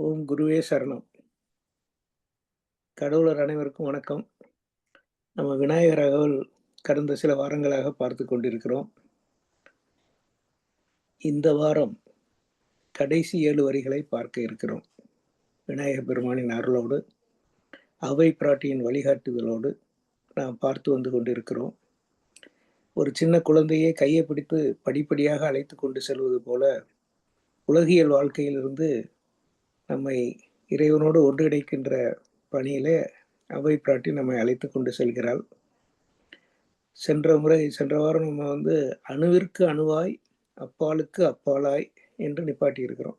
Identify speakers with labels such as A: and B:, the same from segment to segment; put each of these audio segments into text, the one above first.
A: ஓம் குருவே சரணம். கடவுளர் அனைவருக்கும் வணக்கம். நம்ம விநாயகர் அகவல் கடந்த சில வாரங்களாக பார்த்து கொண்டிருக்கிறோம். இந்த வாரம் கடைசி ஏழு வரிகளை பார்க்க இருக்கிறோம். விநாயகர் பெருமானின் அருளோடு அவை பிராட்டியின் வழிகாட்டுதலோடு நாம் பார்த்து வந்து கொண்டிருக்கிறோம். ஒரு சின்ன குழந்தையை கையை பிடித்து படிப்படியாக அழைத்து கொண்டு செல்வது போல உலகியல் வாழ்க்கையிலிருந்து நம்மை இறைவனோடு ஒன்றிணைக்கின்ற பணியிலே அவை பிராட்டி நம்மை அழைத்து கொண்டு செல்கிறாள். சென்ற முறை சென்ற வாரம் நம்ம வந்து அணுவிற்கு அணுவாய் அப்பாலுக்கு அப்பாலாய் என்று நிப்பாட்டி இருக்கிறோம்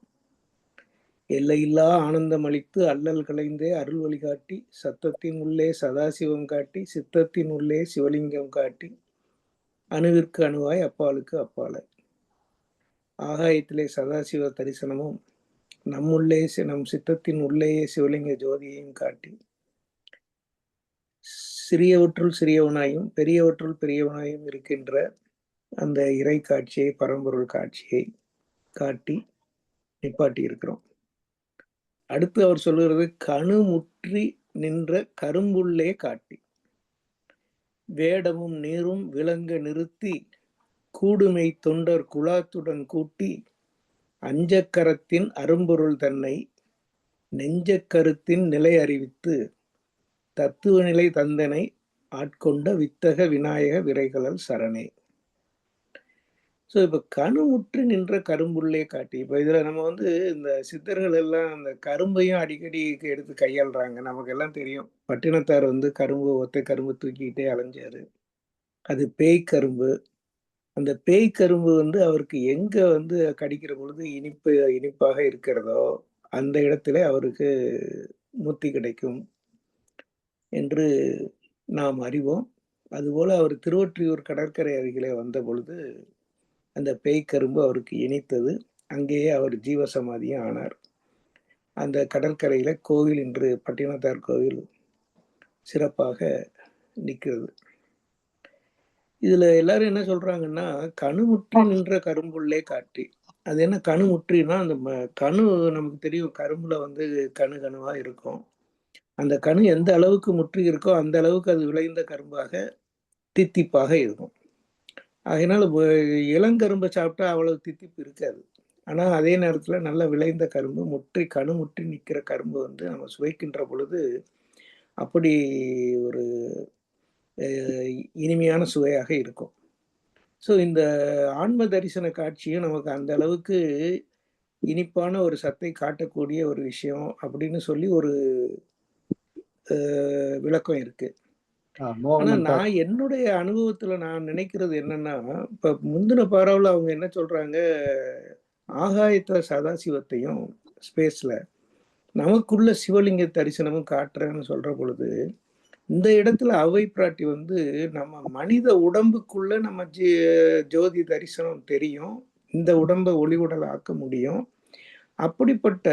A: எல்லையில்லா ஆனந்தம் அளித்து அல்லல் கலைந்தே அருள் வழிகாட்டி சத்தத்தின் உள்ளே சதாசிவம் காட்டி சித்தத்தின் உள்ளே சிவலிங்கம் காட்டி அணுவிற்கு அணுவாய் அப்பாலுக்கு அப்பாலாய் ஆகாயத்திலே சதாசிவ தரிசனமும் நம்முள்ளே நம் சித்தத்தின் உள்ளேயே சிவலிங்க ஜோதியையும் காட்டி சிறியவற்றுள் சிறியவனாயும் பெரியவற்றுள் பெரியவனாயும் இருக்கின்ற அந்த இறை காட்சியை பரம்பொருள் காட்சியை காட்டி நிப்பாட்டி இருக்கிறோம். அடுத்து அவர் சொல்லுகிறது கணுமுற்றி நின்ற கரும்புள்ளே காட்டி வேடமும் நீரும் விளங்க நிறுத்தி கூடுமை தொண்டர் குலாத்துடன் கூட்டி அஞ்சக்கரத்தின் அரும்பொருள் தன்னை நெஞ்சக்கருத்தின் நிலை அறிவித்து தத்துவ நிலை தந்தனை ஆட்கொண்ட வித்தக விநாயக விரைகளல் சரணே. ஸோ இப்போ கணுமுற்று நின்ற கரும்புள்ளே காட்டி இப்போ இதில் நம்ம வந்து இந்த சித்தர்கள் எல்லாம் அந்த கரும்பையும் அடிக்கடி எடுத்து கையாளுறாங்க. நமக்கெல்லாம் தெரியும். பட்டினத்தார் வந்து கரும்பு ஒத்த கரும்பு தூக்கிக்கிட்டே அலைஞ்சாரு. அது பேய் கரும்பு. அந்த பேய் கரும்பு வந்து அவருக்கு எங்க வந்து கடிக்கிற பொழுது இனிப்பு இனிப்பாக இருக்கிறதோ அந்த இடத்துல அவருக்கு முத்தி கிடைக்கும் என்று நாம் அறிவோம். அதுபோல அவர் திருவொற்றியூர் கடற்கரை அருகிலே வந்த பொழுது அந்த பேய் கரும்பு அவருக்கு இனித்தது. அங்கேயே அவர் ஜீவசமாதியும் ஆனார். அந்த கடற்கரையில கோவில் இன்று பட்டினத்தார் கோவில் சிறப்பாக நிற்கிறது. இதுல எல்லாரும் என்ன சொல்றாங்கன்னா கணுமுற்றி நின்ற கரும்புள்ளே காட்டி. அது என்ன கணுமுற்றினா அந்த கணு நமக்கு தெரியும் கரும்புல வந்து கணு கணுவா இருக்கும். அந்த கணு எந்த அளவுக்கு முற்றி இருக்கோ அந்த அளவுக்கு அது விளைந்த கரும்பாக தித்திப்பாக இருக்கும். அதனால இளங்கரும்பை சாப்பிட்டா அவ்வளவு தித்திப்பு இருக்காது. ஆனா அதே நேரத்துல நல்ல விளைந்த கரும்பு முற்றி கணு முற்றி நிற்கிற கரும்பு வந்து நம்ம சுவைக்கின்ற பொழுது அப்படி ஒரு இனிமையான சுவையாக இருக்கும். ஸோ இந்த ஆன்ம தரிசன காட்சியும் நமக்கு அந்த அளவுக்கு இனிப்பான ஒரு சத்தை காட்டக்கூடிய ஒரு விஷயம் அப்படின்னு சொல்லி ஒரு விளக்கம் இருக்கு. ஆனா நான் என்னுடைய அனுபவத்துல நான் நினைக்கிறது என்னன்னா இப்ப முந்தின பாராவில் அவங்க என்ன சொல்றாங்க ஆகாயத்துல சதாசிவத்தையும் ஸ்பேஸ்ல நமக்குள்ள சிவலிங்க தரிசனமும் காட்டுறேன்னு சொல்ற பொழுது இந்த இடத்துல அவை பிராட்டி வந்து நம்ம மனித உடம்புக்குள்ள நம்ம ஜோதி தரிசனம் தெரியும். இந்த உடம்பை ஒளி உடல் ஆக்க முடியும். அப்படிப்பட்ட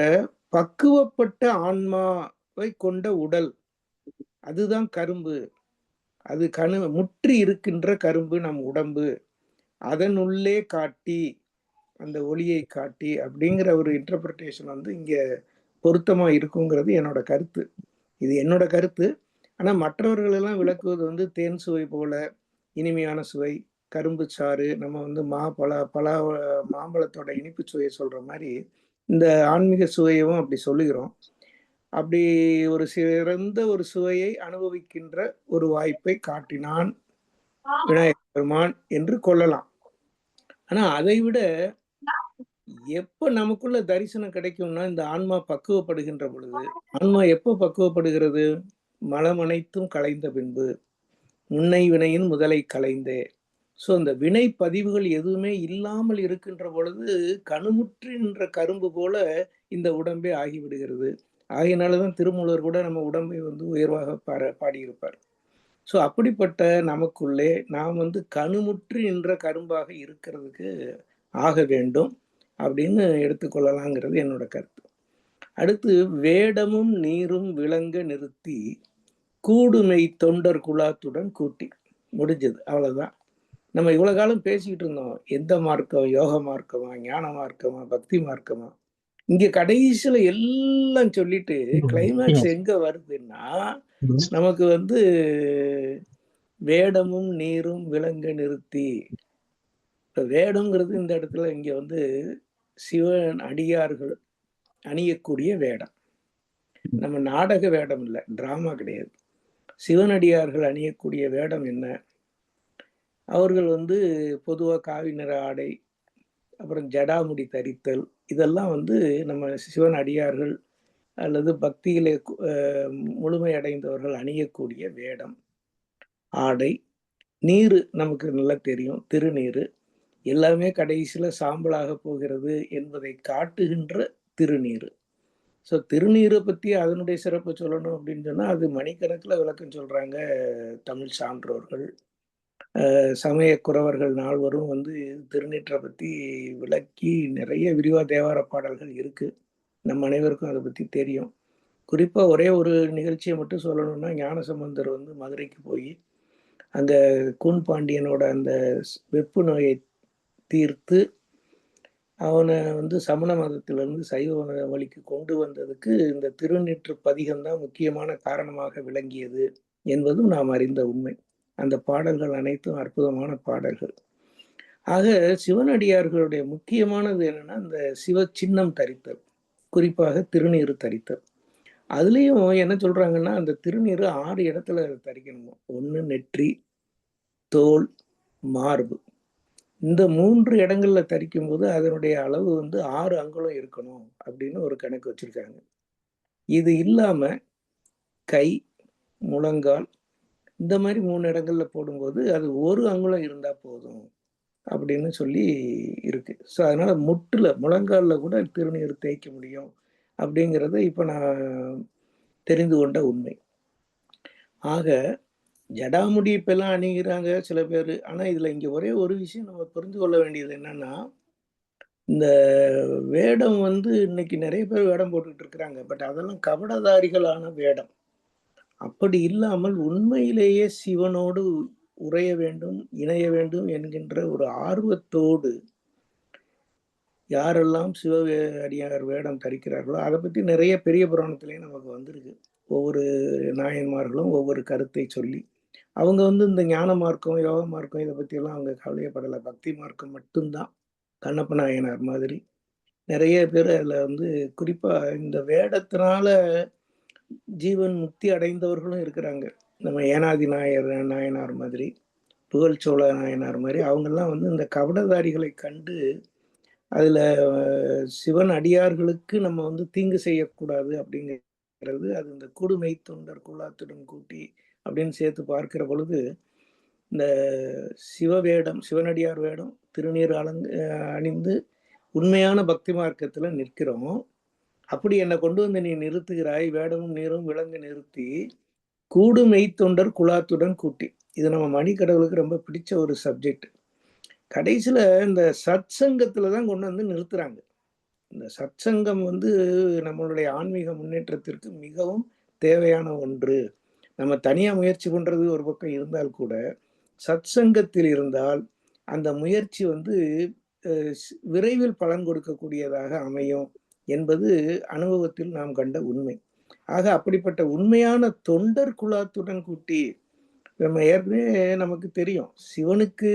A: பக்குவப்பட்ட ஆன்மாவை கொண்ட உடல் அதுதான் கரும்பு. அது கணு முற்றி இருக்கின்ற கரும்பு நம் உடம்பு. அதனுள்ளே காட்டி அந்த ஒளியை காட்டி அப்படிங்கிற ஒரு இன்டர்பிரிட்டேஷன் வந்து இங்க பொருத்தமா இருக்குங்கிறது என்னோட கருத்து. இது என்னோட கருத்து. ஆனா மற்றவர்கள் எல்லாம் விளக்குவது வந்து தேன் சுவை போல இனிமையான சுவை கரும்பு சாறு நம்ம வந்து மா பல பலா மாம்பழத்தோட இனிப்பு சுவையை சொல்ற மாதிரி இந்த ஆன்மீக சுவையவும் அப்படி சொல்லுகிறோம். அப்படி ஒரு சிறந்த ஒரு சுவையை அனுபவிக்கின்ற ஒரு வாய்ப்பை காட்டினான் விநாயகர் பெருமான் என்று கொள்ளலாம். ஆனா அதை விட எப்ப நமக்குள்ள தரிசனம் கிடைக்கும்னா இந்த ஆன்மா பக்குவப்படுகின்ற பொழுது ஆன்மா எப்போ பக்குவப்படுகிறது? மலம் அனைத்தும் கலைந்த பின்பு முன்னை வினையின் முதலை களைந்தே. ஸோ அந்த வினை பதிவுகள் எதுவுமே இல்லாமல் இருக்கின்ற பொழுது கணுமுற்றி நின்ற கரும்பு போல இந்த உடம்பே ஆகிவிடுகிறது. ஆகினால்தான் திருமூலர் கூட நம்ம உடம்பை வந்து உயர்வாக பார பாடியிருப்பார். ஸோ அப்படிப்பட்ட நமக்குள்ளே நாம் வந்து கணுமுற்றி நின்ற கரும்பாக இருக்கிறதுக்கு ஆக வேண்டும் அப்படின்னு எடுத்துக்கொள்ளலாங்கிறது என்னோட கருத்து. அடுத்து வேடமும் நீரும் விளங்க நிறுத்தி கூடுமை தொண்டர் குலாத்துடன் கூட்டி முடிஞ்சது. அவ்வளவுதான். நம்ம இவ்வளவு காலம் பேசிக்கிட்டு இருந்தோம். எந்த மார்க்கம்? யோக மார்க்கமா? ஞான மார்க்கமா? பக்தி மார்க்கமா? இங்க கடைசியில எல்லாம் சொல்லிட்டு கிளைமேக்ஸ் எங்க வருதுன்னா நமக்கு வந்து வேடமும் நீரும் விலங்க நிறுத்தி. வேடங்கிறது வேடம்ங்கிறது இந்த இடத்துல இங்க வந்து சிவன் அடியார்கள் அணியக்கூடிய வேடம். நம்ம நாடக வேடம் இல்லை டிராமா கிடையாது. சிவனடியார்கள் அணியக்கூடிய வேடம் என்ன? அவர்கள் வந்து பொதுவாக காவி நிற ஆடை அப்புறம் ஜடாமுடி தரித்தல் இதெல்லாம் வந்து நம்ம சிவன் அடியார்கள் அல்லது பக்தியிலே முழுமையடைந்தவர்கள் அணியக்கூடிய வேடம். ஆடை நீர் நமக்கு நல்லா தெரியும் திருநீர். எல்லாமே கடைசியில் சாம்பலாக போகிறது என்பதை காட்டுகின்ற திருநீர். ஸோ திருநீரை பற்றி அதனுடைய சிறப்பு சொல்லணும் அப்படின்னு சொன்னால் அது மணிக்கணக்கில் விளக்கம் சொல்கிறாங்க தமிழ் சான்றோர்கள். சமய குறவர்கள் நால்வரும் வந்து திருநீற்றை பற்றி விளக்கி நிறைய விரிவாக தேவார பாடல்கள் இருக்குது நம்ம அனைவருக்கும் அதை பற்றி தெரியும். குறிப்பாக ஒரே ஒரு நிகழ்ச்சியை மட்டும் சொல்லணும்னா ஞானசம்பந்தர் வந்து மதுரைக்கு போய் அந்த கூன் பாண்டியனோட அந்த வெப்பு நோயை தீர்த்து அவனை வந்து சமண மதத்திலிருந்து சைவ வழிக்கு கொண்டு வந்ததுக்கு இந்த திருநீற்று பதிகம் தான் முக்கியமான காரணமாக விளங்கியது என்பதும் நாம் அறிந்த உண்மை. அந்த பாடல்கள் அனைத்தும் அற்புதமான பாடல்கள். ஆக சிவனடியார்களுடைய முக்கியமானது என்னன்னா இந்த சிவ சின்னம் தரித்தல் குறிப்பாக திருநீர் தரித்தல். அதுலேயும் என்ன சொல்றாங்கன்னா அந்த திருநீர் ஆறு இடத்துல தரிக்கணுமோ? ஒன்று நெற்றி தோல் மார்பு. இந்த மூன்று இடங்கள்ல தரிக்கும் போது அதனுடைய அளவு வந்து ஆறு அங்குலம் இருக்கணும் அப்படின்னு ஒரு கணக்கு வச்சிருக்காங்க. இது இல்லாம கை முழங்கால் இந்த மாதிரி மூணு இடங்கள்ல போடும்போது அது ஒரு அங்குலம் இருந்தா போதும் அப்படின்னு சொல்லி இருக்கு. ஸோ அதனால முட்டுல முழங்கால்ல கூட திருநீர் தேய்க்க முடியும் அப்படிங்கிறத இப்போ நான் தெரிந்து கொண்ட உண்மை. ஆக ஜடாமுடி இப்பெல்லாம் அணிகிறாங்க சில பேர். ஆனால் இதில் இங்கே ஒரே ஒரு விஷயம் நம்ம புரிந்து கொள்ள வேண்டியது என்னன்னா இந்த வேடம் வந்து இன்னைக்கு நிறைய பேர் வேடம் போட்டுக்கிட்டு இருக்கிறாங்க. பட் அதெல்லாம் கபடதாரிகளான வேடம். அப்படி இல்லாமல் உண்மையிலேயே சிவனோடு உறைய வேண்டும் இணைய வேண்டும் என்கின்ற ஒரு ஆர்வத்தோடு யாரெல்லாம் சிவ அடியார் வேடம் தரிக்கிறார்களோ அதை பற்றி நிறைய பெரிய புராணத்திலேயே நமக்கு வந்திருக்கு. ஒவ்வொரு நாயன்மார்களும் ஒவ்வொரு கருத்தை சொல்லி அவங்க வந்து இந்த ஞான மார்க்கம் யோக மார்க்கம் இதை பற்றியெல்லாம் அவங்க கவலையப்படலை. பக்தி மார்க்கம் மட்டும்தான். கண்ணப்ப நாயனார் மாதிரி நிறைய பேர் அதில் வந்து குறிப்பாக இந்த வேடத்தினால ஜீவன் முக்தி அடைந்தவர்களும் இருக்கிறாங்க. நம்ம ஏனாதி நாயர் நாயனார் மாதிரி புகழ் சோழ நாயனார் மாதிரி அவங்கெல்லாம் வந்து இந்த கபடதாரிகளை கண்டு அதில் சிவன் அடியார்களுக்கு நம்ம வந்து தீங்கு செய்யக்கூடாது அப்படிங்கிறது அது இந்த குடுமை தொண்டர் குல்லாத்துடன் கூட்டி அப்படின்னு சேர்த்து பார்க்கிற பொழுது இந்த சிவ வேடம் சிவனடியார் வேடம் திருநீர் அலங் அணிந்து உண்மையான பக்தி மார்க்கத்தில் நிற்கிறோம் அப்படி என்னை கொண்டு வந்து நீ நிறுத்துகிறாய் வேடமும் நீரும் விலங்கு நிறுத்தி கூடு மெய்த்தொண்டர் குலாத்துடன் கூட்டி. இது நம்ம மணிக்கடவுளுக்கு ரொம்ப பிடிச்ச ஒரு சப்ஜெக்ட் கடைசியில் இந்த சத் சங்கத்தில் தான் கொண்டு வந்து நிறுத்துகிறாங்க இந்த சத் சங்கம் வந்து நம்மளுடைய ஆன்மீக முன்னேற்றத்திற்கு மிகவும் தேவையான ஒன்று. நம்ம தனியாக முயற்சி பண்ணுறது ஒரு பக்கம் இருந்தால் கூட சத் சங்கத்தில் இருந்தால் அந்த முயற்சி வந்து விரைவில் பலன் கொடுக்கக்கூடியதாக அமையும் என்பது அனுபவத்தில் நாம் கண்ட உண்மை. ஆக அப்படிப்பட்ட உண்மையான தொண்டர் குலாத்துடன் கூட்டி நம்ம ஏற்கனவே நமக்கு தெரியும் சிவனுக்கு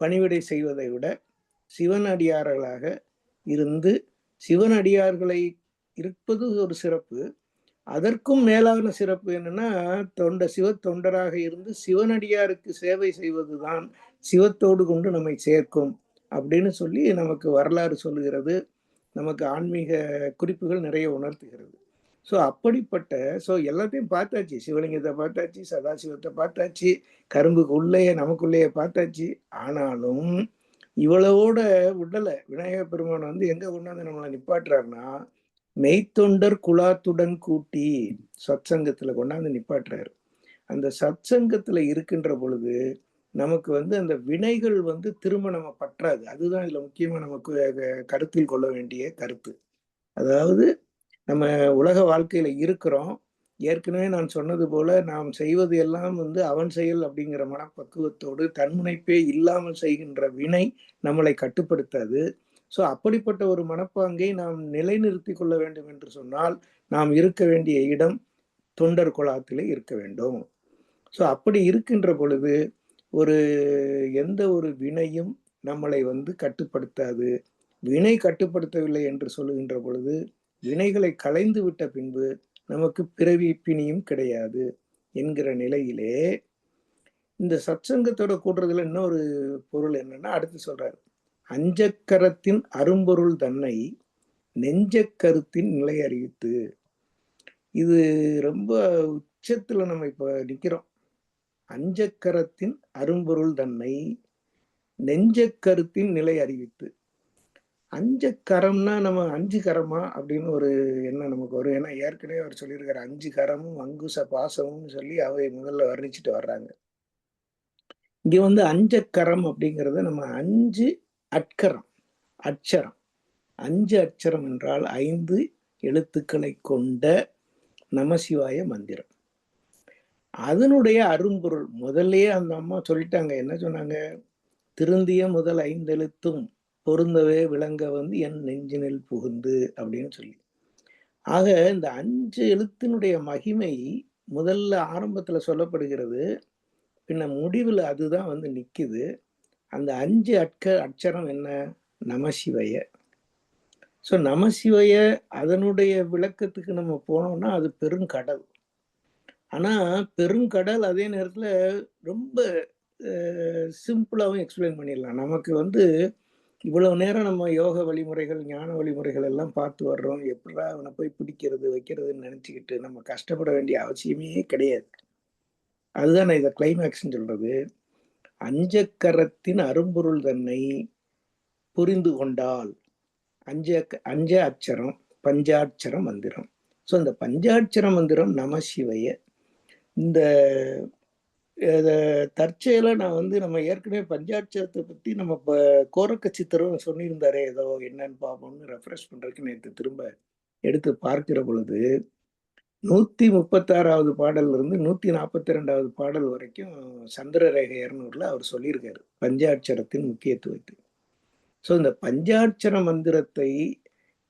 A: பணிவிடை செய்வதை விட சிவன் அடியார்களாக இருந்து சிவன் அடியார்களை இருப்பது ஒரு சிறப்பு. அதற்கும் மேலான சிறப்பு என்னன்னா தொண்ட சிவ தொண்டராக இருந்து சிவனடியாருக்கு சேவை செய்வதுதான் சிவத்தோடு கொண்டு நம்மை சேர்க்கும் அப்படின்னு சொல்லி நமக்கு வரலாறு சொல்லுகிறது. நமக்கு ஆன்மீக குறிப்புகள் நிறைய உணர்த்துகிறது. ஸோ அப்படிப்பட்ட ஸோ எல்லாத்தையும் பார்த்தாச்சு. சிவலிங்கத்தை பார்த்தாச்சு சதாசிவத்தை பார்த்தாச்சு கரும்புக்கு உள்ளேயே நமக்குள்ளேயே பார்த்தாச்சு. ஆனாலும் இவ்வளவோட விடலை. விநாயகர் பெருமான் வந்து எங்கே கொண்டாந்து நம்மளை நிப்பாட்டுறாருன்னா மெய்த்தொண்டர் குலாத்துடன் கூட்டி சத்சங்கத்தில் கொண்டாந்து நிப்பாட்டுறாரு. அந்த சத்சங்கத்தில் இருக்கின்ற பொழுது நமக்கு வந்து அந்த வினைகள் வந்து திரும்ப நம்ம பற்றாது. அதுதான் இதில் முக்கியமாக நமக்கு கருத்தில் கொள்ள வேண்டிய கருத்து. அதாவது நம்ம உலக வாழ்க்கையில் இருக்கிறோம். ஏற்கனவே நான் சொன்னது போல நாம் செய்வது எல்லாம் வந்து அவன் செயல் அப்படிங்கிற மனப்பக்குவத்தோடு தன்முனைப்பே இல்லாமல் செய்கின்ற வினை நம்மளை கட்டுப்படுத்தாது. ஸோ அப்படிப்பட்ட ஒரு மனப்பாங்கை நாம் நிலைநிறுத்தி கொள்ள வேண்டும் என்று சொன்னால் நாம் இருக்க வேண்டிய இடம் தொண்டர் குழாத்திலே இருக்க வேண்டும். ஸோ அப்படி இருக்கின்ற பொழுது ஒரு எந்த ஒரு வினையும் நம்மளை வந்து கட்டுப்படுத்தாது. வினை கட்டுப்படுத்தவில்லை என்று சொல்லுகின்ற பொழுது வினைகளை களைந்து விட்ட பின்பு நமக்கு பிறவி பிணியும் கிடையாது என்கிற நிலையிலே இந்த சத்சங்கத்தோட கூட்டுறதுல இன்னொரு பொருள் என்னன்னா அடுத்து சொல்றாரு. அஞ்சக்கரத்தின் அரும்பொருள் தன்னை நெஞ்சக்கருத்தின் நிலை அறிவித்து. இது ரொம்ப உச்சத்தில் நம்ம இப்போ நிற்கிறோம் அஞ்சக்கரத்தின் அரும்பொருள் தன்னை நெஞ்சக்கருத்தின் நிலை அறிவித்து. அஞ்சக்கரம்னா நம்ம அஞ்சு கரமா அப்படின்னு ஒரு எண்ணம் நமக்கு வரும். ஏன்னா ஏற்கனவே அவர் சொல்லியிருக்காரு அஞ்சு கரமும் அங்குச பாசமும் சொல்லி அவை முதல்ல வர்ணிச்சுட்டு வர்றாங்க. இங்கே வந்து அஞ்சக்கரம் அப்படிங்கிறத நம்ம அஞ்சு அட்கரம் அட்சரம். அஞ்சு அட்சரம் என்றால் ஐந்து எழுத்துக்களை கொண்ட நமசிவாய மந்திரம். அதனுடைய அரும்பொருள் முதல்லயே அந்த அம்மா சொல்லிட்டாங்க. என்ன சொன்னாங்க? திருந்திய முதல் ஐந்தெழுத்தும் பொருந்தவே விளங்க வந்து என் நெஞ்சினில் புகுந்து அப்படின்னு சொல்லி. ஆக இந்த அஞ்சு எழுத்தினுடைய மகிமை முதல்ல ஆரம்பத்தில் சொல்லப்படுகிறது. பின்ன முடிவில் அதுதான் வந்து நிற்கிது அந்த அஞ்சு அட்க அட்சரம் என்ன? நமசிவய. ஸோ நமசிவய அதனுடைய விளக்கத்துக்கு நம்ம போனோம்னா அது பெருங்கடல். ஆனால் பெருங்கடல் அதே நேரத்தில் ரொம்ப சிம்பிளாகவும் எக்ஸ்பிளைன் பண்ணிடலாம். நமக்கு வந்து இவ்வளவு நேரம் நம்ம யோக வழிமுறைகள் ஞான வழிமுறைகள் எல்லாம் பார்த்து வர்றோம். எப்படா அவனை போய் பிடிக்கிறது வைக்கிறதுன்னு நினச்சிக்கிட்டு நம்ம கஷ்டப்பட வேண்டிய அவசியமே கிடையாது. அதுதான் நான் இதை கிளைமேக்ஸ்ன்னு சொல்கிறது அஞ்சக்கரத்தின் அரும்பொருள் தன்னை புரிந்து கொண்டால் அஞ்ச அஞ்ச அச்சரம் பஞ்சாட்சர மந்திரம். ஸோ இந்த பஞ்சாட்சர மந்திரம் நம சிவைய. இந்த தற்செயல நான் வந்து நம்ம ஏற்கனவே பஞ்சாட்சரத்தை பற்றி நம்ம இப்போ கோரக்க சித்திரம் சொல்லியிருந்தாரே ஏதோ என்னன்னு பார்ப்போம்னு ரெஃப்ரெஷ் பண்ணுறதுக்கு நேற்று திரும்ப எடுத்து பார்க்கிற பொழுது நூற்றி முப்பத்தாறாவது பாடல்லேருந்து இருந்து நாற்பத்தி ரெண்டாவது பாடல் வரைக்கும் சந்திரரேகை இரநூறுல அவர் சொல்லியிருக்காரு பஞ்சாட்சரத்தின் முக்கியத்துவத்தை. ஸோ இந்த பஞ்சாட்சர மந்திரத்தை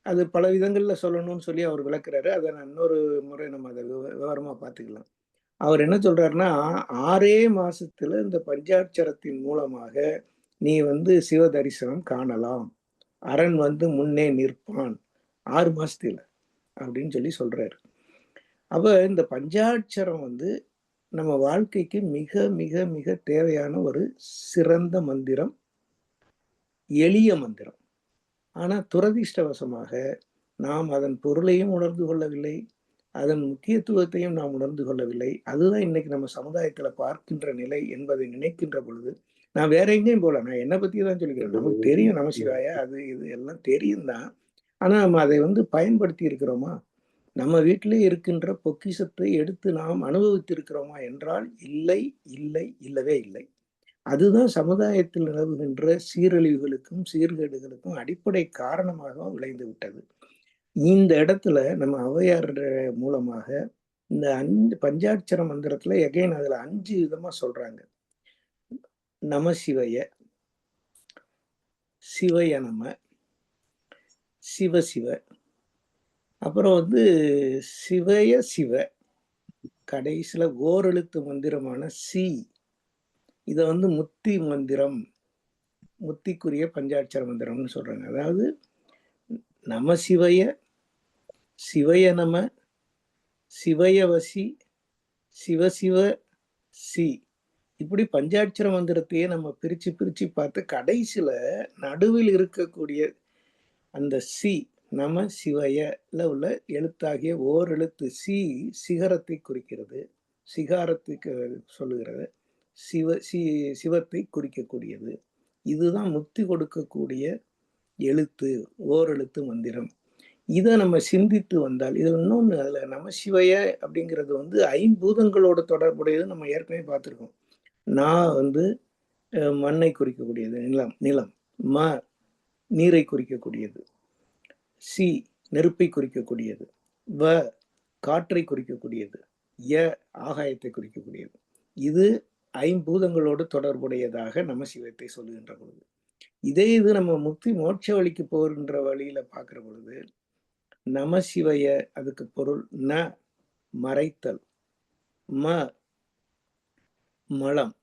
A: அது பல விதங்களில் சொல்லணும்னு சொல்லி அவர் விளக்குறாரு. அதை நான் இன்னொரு முறை நம்ம அதை விவரமாக பார்த்துக்கலாம். அவர் என்ன சொல்றாருன்னா ஆறே மாசத்துல இந்த பஞ்சாட்சரத்தின் மூலமாக நீ வந்து சிவ தரிசனம் காணலாம். அரண் வந்து முன்னே நிற்பான். ஆறு மாசத்துல அப்படின்னு சொல்லி சொல்றாரு. அப்போ இந்த பஞ்சாட்சரம் வந்து நம்ம வாழ்க்கைக்கு மிக மிக மிக தேவையான ஒரு சிறந்த மந்திரம் எளிய மந்திரம். ஆனால் துரதிர்ஷ்டவசமாக நாம் அதன் பொருளையும் உணர்ந்து கொள்ளவில்லை அதன் முக்கியத்துவத்தையும் நாம் உணர்ந்து கொள்ளவில்லை. அதுதான் இன்னைக்கு நம்ம சமுதாயத்தில் பார்க்கின்ற நிலை என்பதை நினைக்கின்ற பொழுது நான் வேற எங்கேயும் போகல. நான் என்னை பற்றி தான் சொல்லிக்கிறேன். நமக்கு தெரியும் நமசிவாயா அது இது எல்லாம் தெரியும் தான் ஆனால் நம்ம அதை வந்து பயன்படுத்தி இருக்கிறோமா? நம்ம வீட்டிலே இருக்கின்ற பொக்கிஷத்தை எடுத்து நாம் அனுபவித்திருக்கிறோமா என்றால் இல்லை இல்லை இல்லவே இல்லை. அதுதான் சமுதாயத்தில் நிலவுகின்ற சீரழிவுகளுக்கும் சீர்கேடுகளுக்கும் அடிப்படை காரணமாக விளைந்து விட்டது. இந்த இடத்துல நம்ம ஔவையார் மூலமாக இந்த அஞ்சு பஞ்சாட்சர மந்திரத்துல எகைன் அதுல அஞ்சு விதமா சொல்றாங்க. நம சிவய சிவய நம சிவ சிவ அப்புறம் வந்து சிவய சிவ. கடைசியில் ஓரெழுத்து மந்திரமான சி. இதை வந்து முத்தி மந்திரம் முத்திக்குரிய பஞ்சாட்சர மந்திரம்னு சொல்கிறாங்க அதாவது நம சிவய சிவய நம சிவயவசி சிவசிவ சி. இப்படி பஞ்சாட்சர மந்திரத்தையே நம்ம பிரித்து பிரித்து பார்த்து கடைசியில் நடுவில் இருக்கக்கூடிய அந்த சி நம சிவயல உள்ள எழுத்தாகிய ஓர் எழுத்து சி சிகரத்தை குறிக்கிறது. சிகாரத்துக்கு சொல்லுகிறது. சிவ சி சிவத்தை குறிக்கக்கூடியது. இதுதான் முக்தி கொடுக்கக்கூடிய எழுத்து ஓர் எழுத்து மந்திரம். இதை நம்ம சிந்தித்து வந்தால் இது இன்னொன்று அதில் நம சிவைய அப்படிங்கிறது வந்து ஐம்பூதங்களோட தொடர்புடையது நம்ம ஏற்கனவே பார்த்துருக்கோம். நான் வந்து மண்ணை குறிக்கக்கூடியது நிலம் நிலம் ம நீரை குறிக்கக்கூடியது. சி நெருப்பை குறிக்கக்கூடியது வ காற்றை குறிக்கக்கூடியது ய ஆகாயத்தை குறிக்கக்கூடியது. இது ஐம்பூதங்களோடு தொடர்புடையதாக நம்ம சிவத்தை சொல்லுகின்ற பொழுது. இதே இது நம்ம முக்தி மோட்ச வழிக்கு போகின்ற வழியில பார்க்குற பொழுது நம சிவைய அதுக்கு பொருள் ந மறைத்தல் ம மலம்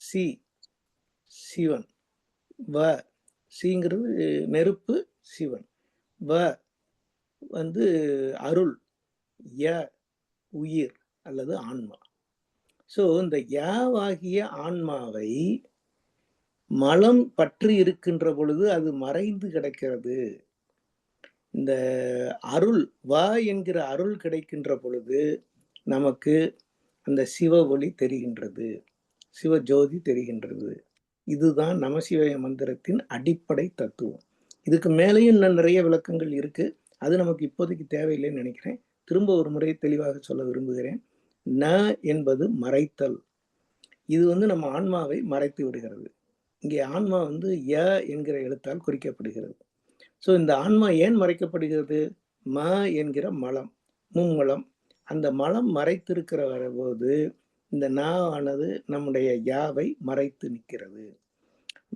A: சி சிவன் வ சிங்கிறது நெருப்பு சிவன். வ வந்து அருள் ய உயிர் அல்லது ஆன்மா. ஸோ இந்த யாவாகிய ஆன்மாவை மலம் பற்றி இருக்கின்ற பொழுது அது மறைந்து கிடக்கிறது. இந்த அருள் வா என்கிற அருள் கிடைக்கின்ற பொழுது நமக்கு அந்த சிவ ஒளி தெரிகின்றது. சிவ ஜோதி தெரிகின்றது. இதுதான் நமசிவய மந்திரத்தின் அடிப்படை தத்துவம். இதுக்கு மேலேயும் இன்னும் நிறைய விளக்கங்கள் இருக்கு. அது நமக்கு இப்போதைக்கு தேவையில்லைன்னு நினைக்கிறேன். திரும்ப ஒரு முறை தெளிவாக சொல்ல விரும்புகிறேன். ந என்பது மறைத்தல். இது வந்து நம்ம ஆன்மாவை மறைத்து விடுகிறது. இங்கே ஆன்மா வந்து ய என்கிற எழுத்தால் குறிக்கப்படுகிறது. ஸோ இந்த ஆன்மா ஏன் மறைக்கப்படுகிறது? ம என்கிற மலம் மும்மலம். அந்த மலம் மறைத்திருக்கிற போது இந்த நா ஆனது நம்முடைய யாவை மறைத்து நிற்கிறது.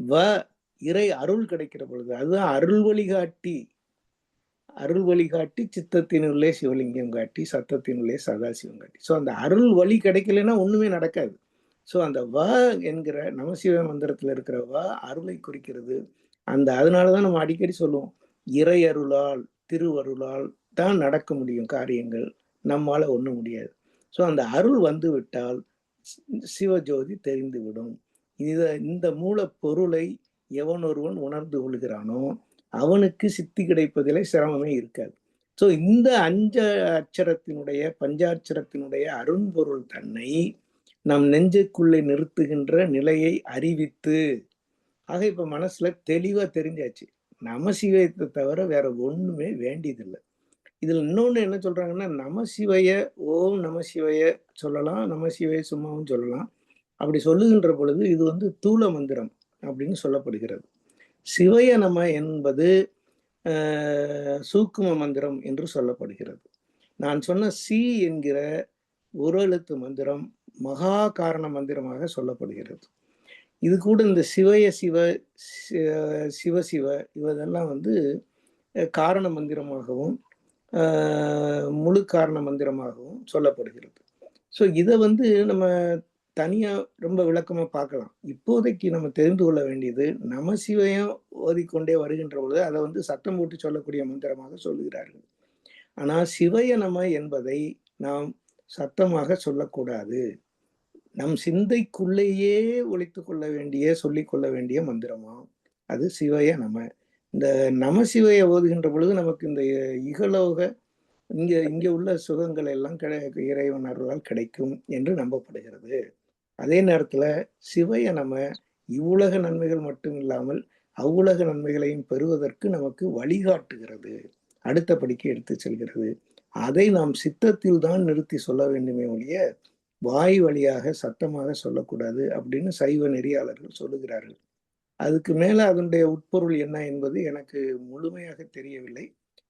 A: வ இறை அருள் கிடைக்கிற பொழுது அதுதான் அருள் வழிகாட்டி. அருள் வழிகாட்டி சித்தத்தினுள்ளே சிவலிங்கம் காட்டி சத்தத்தினுள்ளே சதாசிவம் காட்டி. ஸோ அந்த அருள் வழி கிடைக்கலன்னா ஒன்றுமே நடக்காது. ஸோ அந்த வ என்கிற நமசிவ மந்திரத்தில் இருக்கிற வ அருளை குறிக்கிறது. அந்த அதனால தான் நம்ம அடிக்கடி சொல்லுவோம் இறை அருளால் திருவருளால் தான் நடக்க முடியும் காரியங்கள். நம்மால் ஒன்றும் முடியாது. ஸோ அந்த அருள் வந்து விட்டால் சிவஜோதி தெரிந்துவிடும். இதை இந்த மூல பொருளை எவன் ஒருவன் உணர்ந்து கொள்கிறானோ அவனுக்கு சித்தி கிடைப்பதிலே சிரமமே இருக்காது. ஸோ இந்த அஞ்ச அச்சரத்தினுடைய பஞ்சாட்சரத்தினுடைய அருண்பொருள் தன்னை நம் நெஞ்சுக்குள்ளே நிறுத்துகின்ற நிலையை அறிவித்து ஆக இப்போ மனசில் தெளிவாக தெரிஞ்சாச்சு. நமசிவயத்தை தவிர வேற ஒன்றுமே வேண்டியதில்லை. இதில் இன்னொன்று என்ன சொல்கிறாங்கன்னா நமசிவய ஓம் நமசிவய சொல்லலாம் நமசிவய சும்மாவும் சொல்லலாம். அப்படி சொல்லுகின்ற பொழுது இது வந்து தூள மந்திரம். அப்படின்னு சொல்லப்படுகிறது. சிவய நம என்பது சூக்கும மந்திரம் என்று சொல்லப்படுகிறது. நான் சொன்ன சி என்கிற ஒரு எழுத்து மந்திரம் மகா காரண மந்திரமாக சொல்லப்படுகிறது. இது கூட இந்த சிவய சிவ சிவ சிவ இதெல்லாம் வந்து காரண மந்திரமாகவும் முழு காரண மந்திரமாகவும் சொல்லப்படுகிறது. ஸோ இதை வந்து நம்ம தனியாக ரொம்ப விளக்கமாக பார்க்கலாம். இப்போதைக்கு நம்ம தெரிந்து கொள்ள வேண்டியது நமசிவையும் ஓதிக்கொண்டே வருகின்ற பொழுது அதை வந்து சத்தம் போட்டு சொல்லக்கூடிய மந்திரமாக சொல்லுகிறார்கள். ஆனால் சிவய நம என்பதை நாம் சத்தமாக சொல்லக்கூடாது. நம் சிந்தைக்குள்ளேயே ஒழித்து கொள்ள வேண்டிய சொல்லிக்கொள்ள வேண்டிய மந்திரமாம் அது சிவய நம. இந்த நமசிவைய ஓதுகின்ற பொழுது நமக்கு இந்த இகலோக இங்கே இங்கே உள்ள சுகங்கள் எல்லாம் கிடை இறைவன் அருளால் கிடைக்கும் என்று நம்பப்படுகிறது. அதே நேரத்தில் சிவையை நம்ம இவ்வுலக நன்மைகள் மட்டும் இல்லாமல் அவ்வுலக நன்மைகளையும் பெறுவதற்கு நமக்கு வழிகாட்டுகிறது. அடுத்த படிக்கு எடுத்து செல்கிறது. அதை நாம் சித்தத்தில் தான் நிறுத்தி சொல்ல வேண்டுமே ஒழிய வாய் வழியாக சத்தமாக சொல்லக்கூடாது அப்படின்னு சைவ நெறியாளர்கள் சொல்லுகிறார்கள். அதுக்கு மேலே அதனுடைய உட்பொருள் என்ன என்பது எனக்கு முழுமையாக தெரியவில்லை.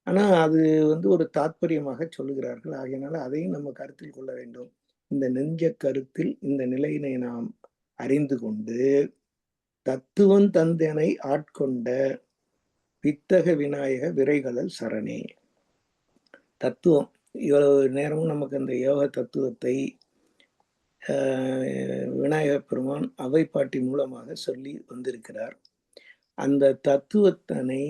A: ஆனால் அது வந்து ஒரு தாத்பரியமாக சொல்லுகிறார்கள். ஆகையினால அதையும் நம்ம கருத்தில் கொள்ள வேண்டும். இந்த நெஞ்ச கருத்தில் இந்த நிலையினை நாம் அறிந்து கொண்டு தத்துவம் தந்தனை ஆட்கொண்ட வித்தக விநாயக விரைகளல் சரணே. தத்துவம் இவ்வளவு நேரமும் நமக்கு அந்த யோக தத்துவத்தை விநாயக பெருமான் அவை பாட்டி மூலமாக சொல்லி வந்திருக்கிறார். அந்த தத்துவத்தனை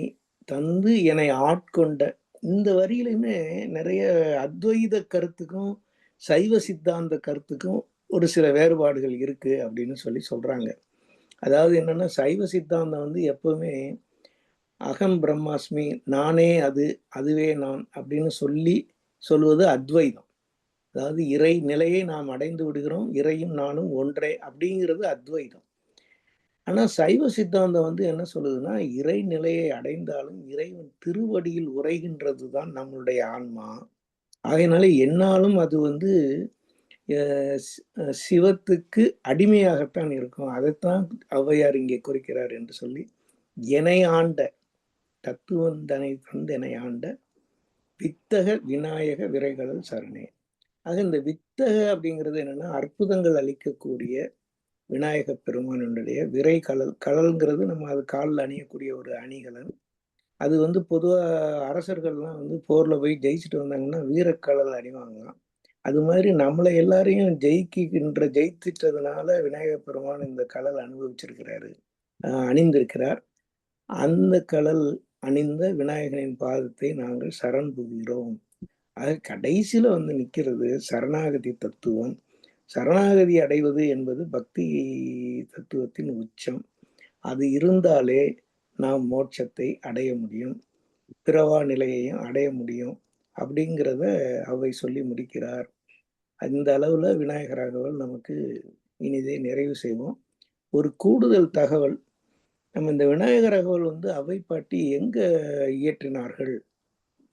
A: தந்து என்னை ஆட்கொண்ட இந்த வரியிலுமே நிறைய அத்வைத கருத்துக்கும் சைவ சித்தாந்த கருத்துக்கும் ஒரு சில வேறுபாடுகள் இருக்கு அப்படின்னு சொல்லி சொல்றாங்க. அதாவது என்னன்னா சைவ சித்தாந்தம் வந்து எப்பவுமே அகம் பிரம்மாஸ்மி நானே அது அதுவே நான் அப்படின்னு சொல்லி சொல்வது அத்வைதம். அதாவது இறை நிலையை நாம் அடைந்து விடுகிறோம் இறையும் நானும் ஒன்றே அப்படிங்கிறது அத்வைதம். ஆனால் சைவ சித்தாந்தம் வந்து என்ன சொல்லுதுன்னா இறை நிலையை அடைந்தாலும் இறைவன் திருவடியில் உரைகின்றது தான் நம்மளுடைய ஆன்மா. ஆகையினால என்னாலும் அது வந்து சிவத்துக்கு அடிமையாகத்தான் இருக்கும். அதைத்தான் ஔவையார் இங்கே குறிக்கிறார் என்று சொல்லி எனை ஆண்ட தத்துவந்தனை தந்தனை ஆண்ட வித்தக விநாயக விரைகளல் சரணே. ஆக இந்த வித்தக அப்படிங்கிறது என்னன்னா அற்புதங்கள் அளிக்கக்கூடிய விநாயக பெருமானனுடைய விரை கலல் கலல்ங்கிறது நம்ம அது காலில் அணியக்கூடிய ஒரு அணிகலன். அது வந்து பொதுவாக அரசர்கள்லாம் வந்து போரில் போய் ஜெயிச்சுட்டு வந்தாங்கன்னா வீரக்கலல் அணிவாங்களாம். அது மாதிரி நம்மளை எல்லாரையும் ஜெயிக்கின்ற ஜெயித்துட்டதுனால விநாயகர் பெருமான் இந்த கலல் அனுபவிச்சிருக்கிறாரு. அணிந்திருக்கிறார். அந்த கலல் அணிந்த விநாயகனின் பாதத்தை நாங்கள் சரண் புகிறோம் அது கடைசியில் வந்து நிற்கிறது சரணாகதி தத்துவம். சரணாகதி அடைவது என்பது பக்தி தத்துவத்தின் உச்சம். அது இருந்தாலே நாம் மோட்சத்தை அடைய முடியும் பிறவா நிலையையும் அடைய முடியும் அப்படிங்கிறத அவை சொல்லி முடிக்கிறார். அந்த அளவில் விநாயகராகவல் நமக்கு இனிதே நிறைவு செய்வோம். ஒரு கூடுதல் தகவல் நம்ம இந்த விநாயகர் அகவல் வந்து அவை பாட்டி எங்கே இயற்றினார்கள்?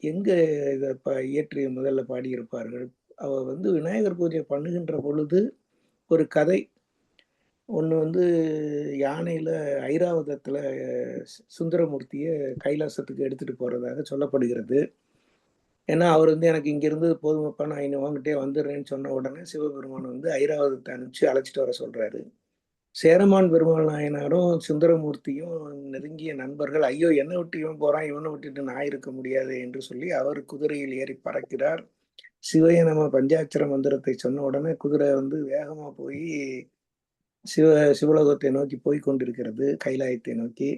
A: எங்கே இதை ப இயற்றி முதல்ல பாடியிருப்பார்கள்? அவ வந்து விநாயகர் பூஜை பண்ணுகின்ற பொழுது ஒரு கதை ஒன்று வந்து யானையில் ஐராவதத்தில் சுந்தரமூர்த்தியை கைலாசத்துக்கு எடுத்துகிட்டு போகிறதாக சொல்லப்படுகிறது. ஏன்னா அவர் வந்து எனக்கு இங்கேருந்து போதுமப்பா நான் இன்னும் வாங்கிட்டே வந்துடுறேன்னு சொன்ன உடனே சிவபெருமான் வந்து ஐராவதத்தை அனுப்பிச்சு அழைச்சிட்டு வர சொல்கிறாரு சேரமான் பெருமாள் நாயனாரும் சுந்தரமூர்த்தியும் நெருங்கிய நண்பர்கள் ஐயோ என்னை விட்டு இவன் போகிறான் இவனை விட்டுட்டு நான் இருக்க முடியாது என்று சொல்லி அவர் குதிரையில் ஏறி பறக்கிறார். சிவைய நம்ம பஞ்சாட்சர மந்திரத்தை சொன்ன உடனே குதிரை வந்து வேகமாக போய் சிவ சிவலோகத்தை நோக்கி போய் கொண்டிருக்கிறது கைலாயத்தை நோக்கி.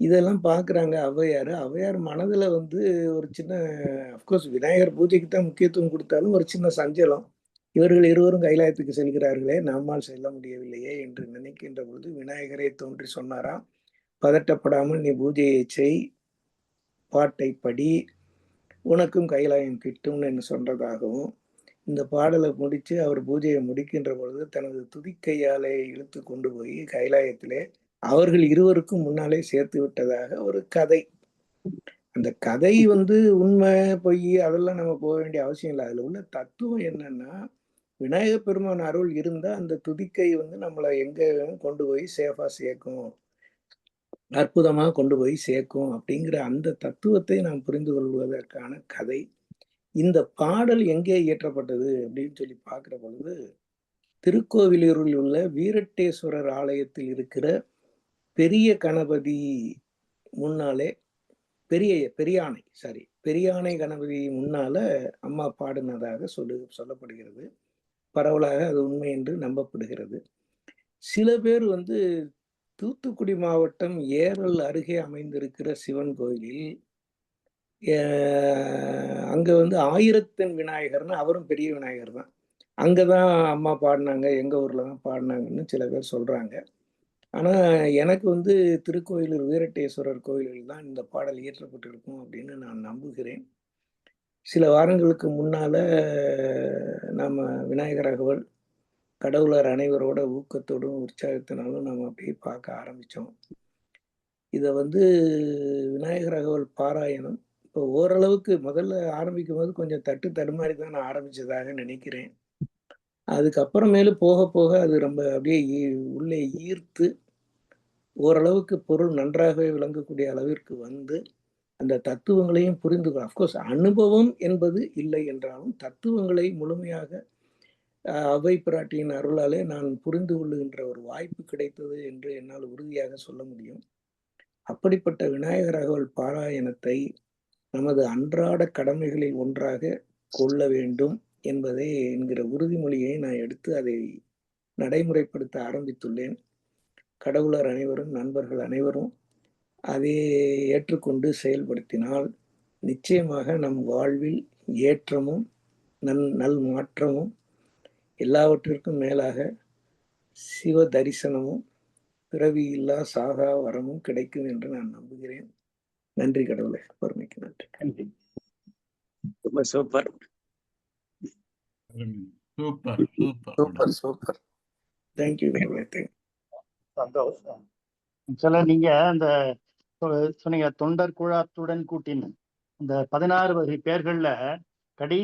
A: இதெல்லாம் பார்க்குறாங்க ஔவையார். ஔவையார் மனதில் வந்து ஒரு சின்ன அஃப்கோர்ஸ் விநாயகர் பூஜைக்கு தான் முக்கியத்துவம் கொடுத்தாலும் ஒரு சின்ன சஞ்சலம். இவர்கள் இருவரும் கைலாயத்துக்கு செல்கிறார்களே நம்மால் செல்ல முடியவில்லையே என்று நினைக்கின்ற பொழுது விநாயகரே தோன்றி சொன்னாராம் பதட்டப்படாமல் நீ பூஜையை செய் பாட்டை படி உனக்கும் கைலாயம் கிட்டும்னு என்று சொன்னதாகவும் இந்த பாடலை முடித்து அவர் பூஜையை முடிக்கின்ற பொழுது தனது துதிக்கையாலே இழுத்து கொண்டு போய் கைலாயத்திலே அவர்கள் இருவருக்கும் முன்னாலே சேர்த்து விட்டதாக ஒரு கதை. அந்த கதை வந்து உண்மை பொய் அதெல்லாம் நம்ம போக வேண்டிய அவசியம் இல்லை. அதில் உள்ள தத்துவம் என்னன்னா விநாயக பெருமான் அருள் இருந்தால் அந்த துதிக்கை வந்து நம்மளை எங்கே கொண்டு போய் சேஃபாக சேர்க்கும். அற்புதமாக கொண்டு போய் சேர்க்கும் அப்படிங்கிற அந்த தத்துவத்தை நாம் புரிந்து கொள்வதற்கான கதை. இந்த பாடல் எங்கே இயற்றப்பட்டது அப்படின்னு சொல்லி பார்க்குற பொழுது திருக்கோவிலூரில் உள்ள வீரட்டேஸ்வரர் ஆலயத்தில் இருக்கிற பெரிய கணபதி முன்னாலே பெரிய பெரியானை சாரி பெரியானை கணபதி முன்னால அம்மா பாடினதாக சொல்லு சொல்லப்படுகிறது. பரவலாக அது உண்மை என்று நம்பப்படுகிறது. சில பேர் வந்து தூத்துக்குடி மாவட்டம் ஏரல் அருகே அமைந்திருக்கிற சிவன் கோயிலில் அங்கே வந்து ஆயிரத்தன் விநாயகர்னு அவரும் பெரிய விநாயகர் தான். அங்கே தான் அம்மா பாடினாங்க எங்கள் ஊரில் தான் பாடினாங்கன்னு சில பேர் சொல்கிறாங்க ஆனால் எனக்கு வந்து திருக்கோயிலூர் வீரட்டேஸ்வரர் கோயிலில் தான் இந்த பாடல் இயற்றப்பட்டிருக்கும் அப்படின்னு நான் நம்புகிறேன். சில வாரங்களுக்கு முன்னால் நாம் விநாயகர் அகவல் கடவுளர் அனைவரோட ஊக்கத்தோடும் உற்சாகத்தினாலும் நம்ம அப்படியே பார்க்க ஆரம்பித்தோம் இதை வந்து விநாயகர் அகவல் பாராயணம் இப்போ ஓரளவுக்கு முதல்ல ஆரம்பிக்கும் போது கொஞ்சம் தட்டு தடுமாறி தான் நான் ஆரம்பிச்சதாக நினைக்கிறேன். அதுக்கப்புறமேலு போக போக அது ரொம்ப அப்படியே உள்ளே ஈர்த்து ஓரளவுக்கு பொருள் நன்றாகவே விளங்கக்கூடிய அளவிற்கு வந்து அந்த தத்துவங்களையும் புரிந்து அஃப்கோர்ஸ் அனுபவம் என்பது இல்லை என்றாலும் தத்துவங்களை முழுமையாக அவை பிராட்டியின் அருளாலே நான் புரிந்து கொள்ளுகின்ற ஒரு வாய்ப்பு கிடைத்தது என்று என்னால் உறுதியாக சொல்ல முடியும். அப்படிப்பட்ட விநாயகர் அகவல் பாராயணத்தை நமது அன்றாட கடமைகளில் ஒன்றாக கொள்ள வேண்டும் என்பதை என்கிற உறுதிமொழியை நான் எடுத்து அதை நடைமுறைப்படுத்த ஆரம்பித்துள்ளேன். கடவுளர் அனைவரும் நண்பர்கள் அனைவரும் அதை ஏற்றுக்கொண்டு செயல்படுத்தினால் நிச்சயமாக நம் வாழ்வில் ஏற்றமும் நன் நல் மாற்றமும் எல்லாவற்றிற்கும் மேலாக சிவ தரிசனமும் பிறவியில்லா சாகா வரமும் கிடைக்கும் என்று நான் நம்புகிறேன். நன்றி கடவுளை பொறுமைக்கு நன்றி.
B: ரொம்ப super
C: super. Super
A: super. Super thank you
D: சந்தோஷம் சில நீங்க அந்த சொன்னீங்க தொண்டர் குழாத்துடன் கூட்டின்னு. இந்த பதினாறு வகை பேர்கள்ல கடைசி